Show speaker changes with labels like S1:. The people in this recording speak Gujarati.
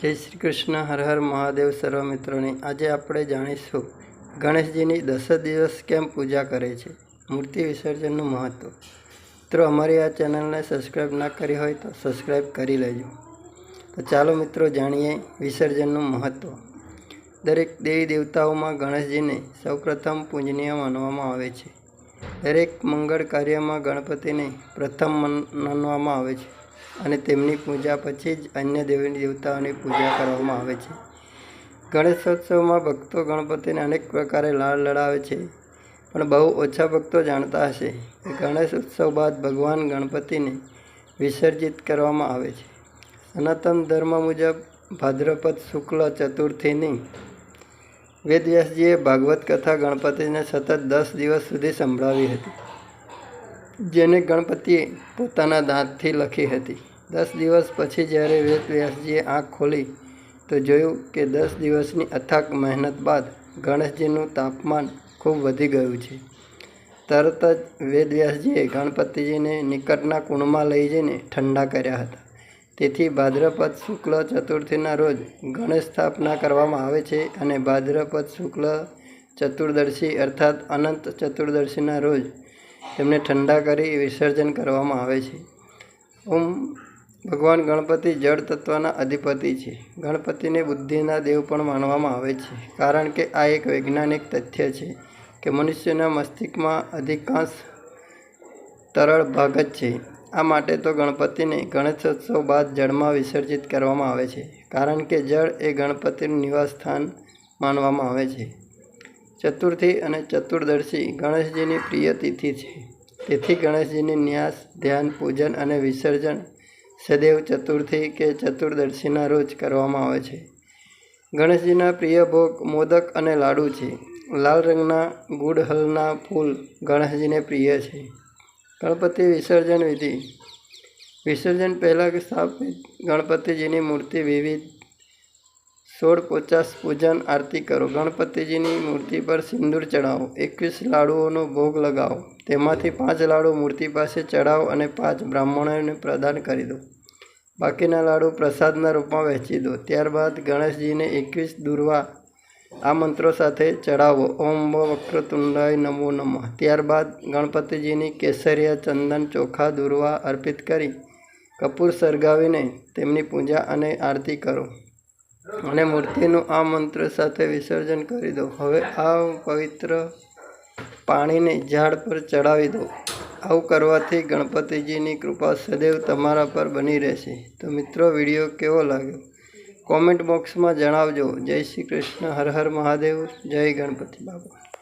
S1: જય શ્રી કૃષ્ણ, હર હર મહાદેવ સર્વ મિત્રોની. આજે આપણે જાણીશું ગણેશજીની દસ દિવસ કેમ પૂજા કરે છે, મૂર્તિ વિસર્જનનું મહત્ત્વ મિત્રો, અમારી આ ચેનલને સબસ્ક્રાઈબ ના કરી હોય તો સબસ્ક્રાઈબ કરી લેજો. તો ચાલો મિત્રો, જાણીએ વિસર્જનનું મહત્ત્વ દરેક દેવી દેવતાઓમાં ગણેશજીને સૌપ્રથમ પૂજનીય માનવામાં આવે છે. દરેક મંગળ કાર્યમાં ગણપતિને પ્રથમ માનવામાં આવે છે. અને તેમની પૂજા પછી જ અન્ય દેવી દેવતાઓની પૂજા કરવામાં આવે છે. ગણેશોત્સવમાં ભક્તો ગણપતિને અનેક પ્રકારે લાળ લડાવે છે, પણ બહુ ઓછા ભક્તો જાણતા હશે કે ગણેશ ઉત્સવ બાદ ભગવાન ગણપતિને વિસર્જિત કરવામાં આવે છે. સનાતન ધર્મ મુજબ ભાદ્રપદ શુક્લ ચતુર્થીની વેદવ્યાસજીએ ભાગવત કથા ગણપતિને સતત દસ દિવસ સુધી સંભળાવી હતી, જેને ગણપતિએ પોતાના દાંતથી લખી હતી. દસ દિવસ પછી જ્યારે વેદવ્યાસજીએ આંખ ખોલી, તો જોયું કે દસ દિવસની અથાક મહેનત બાદ ગણેશજીનું તાપમાન ખૂબ વધી ગયું છે. તરત જ વેદવ્યાસજીએ ગણપતિજીને નિકટના કુંડમાં લઈ જઈને ઠંડા કર્યા હતા. તેથી ભાદ્રપદ શુક્લ ચતુર્થીના રોજ ગણેશ સ્થાપના કરવામાં આવે છે અને ભાદ્રપદ શુક્લ ચતુર્દશી અર્થાત અનંત ચતુર્દશીના રોજ તેમને ઠંડા કરી વિસર્જન કરવામાં આવે છે. ઓમ ભગવાન ગણપતિ જળ તત્વના અધિપતિ છે. ગણપતિને બુદ્ધિના દેવ પણ માનવામાં આવે છે. કારણ કે આ એક વૈજ્ઞાનિક તથ્ય છે કે મનુષ્યના મસ્તિષ્કમાં અધિકાંશ તરળ ભાગ જ છે. આ માટે તો ગણપતિને ગણેશોત્સવ બાદ જળમાં વિસર્જિત કરવામાં આવે છે. કારણ કે જળ એ ગણપતિનું નિવાસસ્થાન માનવામાં આવે છે. ચતુર્થી અને ચતુર્દશી ગણેશજીની પ્રિય તિથિ છે. તેથી ગણેશજીની ન્યાસ, ધ્યાન, પૂજન અને વિસર્જન સદૈવ ચતુર્થી કે ચતુર્દશીના રોજ કરવામાં આવે છે. ગણેશજીના પ્રિય ભોગ મોદક અને લાડુ છે. લાલ રંગના ગુડહલના ફૂલ ગણેશજીને પ્રિય છે. ગણપતિ વિસર્જન વિધિ. વિસર્જન પહેલાં સ્થાપિત ગણપતિજીની મૂર્તિ વિવિધ સોળ પચાસ પૂજન આરતી કરો. ગણપતિજીની મૂર્તિ પર સિંદૂર ચડાવો એકવીસ લાડુઓનો ભોગ લગાવો. તેમાંથી પાંચ લાડુ મૂર્તિ પાસે ચડાવો અને પાંચ બ્રાહ્મણોને પ્રદાન કરી દો. બાકીના લાડુ પ્રસાદના રૂપમાં વહેંચી દો. ત્યારબાદ ગણેશજીને એકવીસ દુર્વા આ મંત્રો સાથે ચડાવો ઓમ વક્રતુંડાય નમો નમઃ. ત્યારબાદ ગણપતિજીની કેસરિયા ચંદન ચોખા દુર્વા અર્પિત કરી કપૂર સળગાવીને તેમની પૂજા અને આરતી કરો. અને મૂર્તિનું આ મંત્ર સાથે વિસર્જન કરી દો. હવે આ પવિત્ર પાણીને ઝાડ પર ચડાવી દો. આવું કરવાથી ગણપતિજીની કૃપા સદૈવ તમારા પર બની રહેશે. તો મિત્રો, વીડિયો કેવો લાગ્યો? કોમેન્ટ બોક્સમાં જણાવજો. જય શ્રી કૃષ્ણ. હર હર મહાદેવ. જય ગણપતિ બાબા